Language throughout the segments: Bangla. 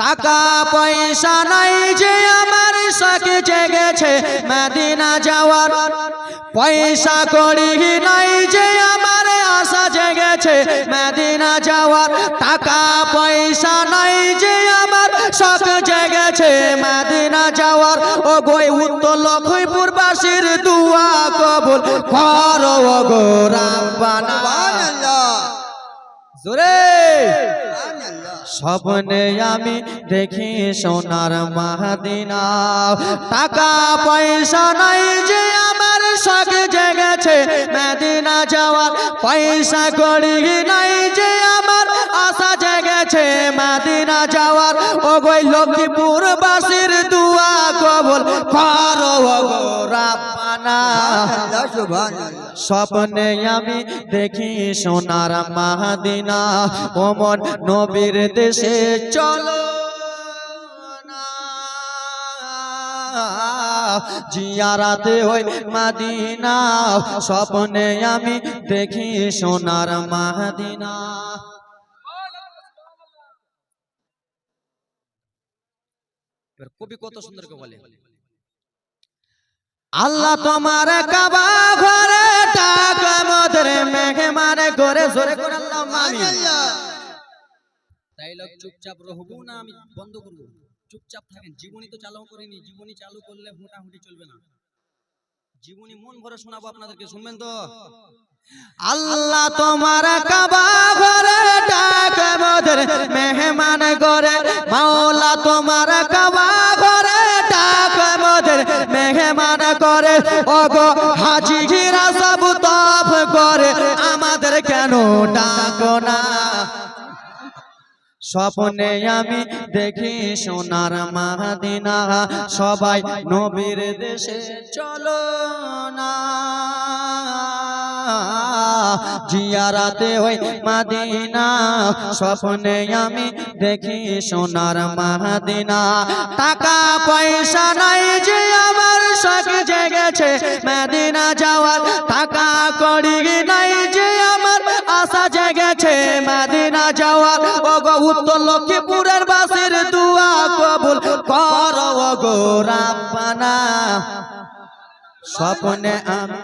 টাকা পয়সা নাই যে আমার সাকে জেগেছে মদিনা যাওয়ার। পয়সা করি নাই যে আমার আশা জেগেছে মদিনা যাওয়ার। টাকা পয়সা নাই যে আমার শখ জেগেছে মদিনা যাওয়ার। ও গই উত্তর লক্ষীপুর বাসীর দুয়া কবুল করো ও গো রাব্বানা জোরে। স্বপ্নে আমি দেখি সোনার মাহাদিনা। টাকা, পয়সা নাই যে আমার শখ জেগেছে। মেদিনা যাওয়ার পয়সা করি নাই যে আমার আশা জেগেছে। মাদিনা যাওয়ার ও গই লক্ষ্মীপুর বাসীর দুয়া কবল করো গো রাব্বানা। স্বপ্নে আমি দেখি সোনার মাহাদিনা ওমন নবীর দেশে চলো জিয়ারাতে হই মাদিনা, স্বপ্নে আমি দেখি সোনার মাহাদিনা। কবি কত সুন্দর বলে, আল্লাহ তোমার কাবা ঘরে মারে করে জোরে করে আল্লাহ মামি সুবহানাল্লাহ। তাই লোক চুপচাপ রহবো না আমি বন্ধ করব। চুপচাপ থাকেন জীবনী তো চালু করিনি জীবনী চালু করলে মোটামুটি চলবে না। জীবনী মন ভরে শোনাবো আপনাদেরকে শুনবেন তো? আল্লাহ তোমার কাবা ঘরে ডাক মেহমান করে মাওলা তোমার কাবা ঘরে ডাক মধুর মেহমান করে ওগো হাজি ঘিরা কেন ডাকো না? স্বপ্নে আমি দেখি সোনার মাদিনা সবাই নবীর দেশে চলো না। জিয়ারাতে ওই মাদিনা। স্বপ্নে আমি দেখি সোনার মাদিনা টাকা পয়সা নাই যে আমার শখ জেগেছে। মদিনা যাওয়ার টাকা করি যাওয়ার ও গো উত্তর লক্ষ্মীপুরের বাসের দুয়া কবুল কর স্বপ্নে আমি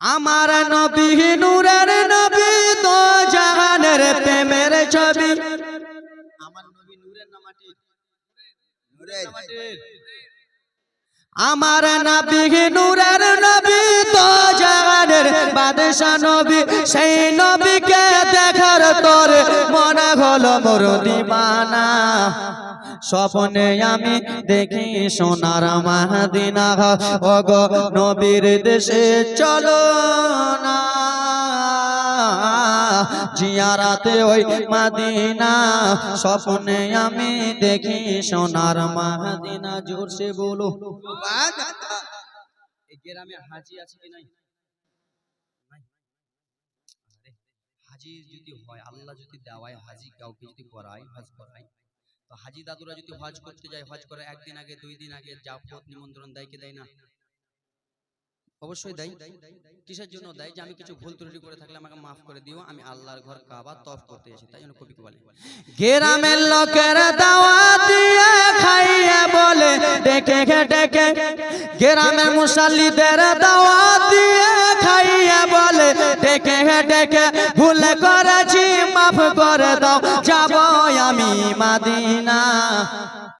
আমার নবী নূরের নবী তো জাহানের প্রেমের ছবি। আমার নবী নূরের নূরের। আমার নবী নূরের নবী তো জাহানের বাদশা নবী, সেই নবীকে দেখার তোর মনে হলো মোর দিবানা। স্বপ্নে আমি দেখি সোনার মাহাদিনা। ওগ নবীর দেশে চলো না। জিয়ারাতে ওই মাদিনা, স্বপ্নে আমি দেখি সোনার মাহাদিনা জোরসে বলো। গ্রামে হাজি আছে কি নাই? হাজি যদি হয়, আল্লাহ যদি দেওয়ায়, হাজি কাউকে যদি করায়, হজ করায়, তো হাজি দাদুরা যদি হজ করতে যায়, হজ করে একদিন আগে, দুই দিন আগে জাফত নিমন্ত্রণ দেয় কি দেয় না? অবশ্যই দেয়। কিসের জন্য দেয়? যে আমি কিছু ভুল ত্রুটি করে থাকলে আমাকে মাফ করে দিও আমি আল্লাহর ঘর কাবা তফ করতে এসেছি তাই জন্য কবিকে বলে। গ্রামের লোকের দাওয়াত দিয়ে খাইয়ে বলে ডেকে ডেকে। গ্রামের মুসাল্লিদের দাওয়াত দিয়ে খাইয়ে বলে ডেকে ডেকে। ভুল করেছি মাফ করে দাও যাব আমি মাদিনা।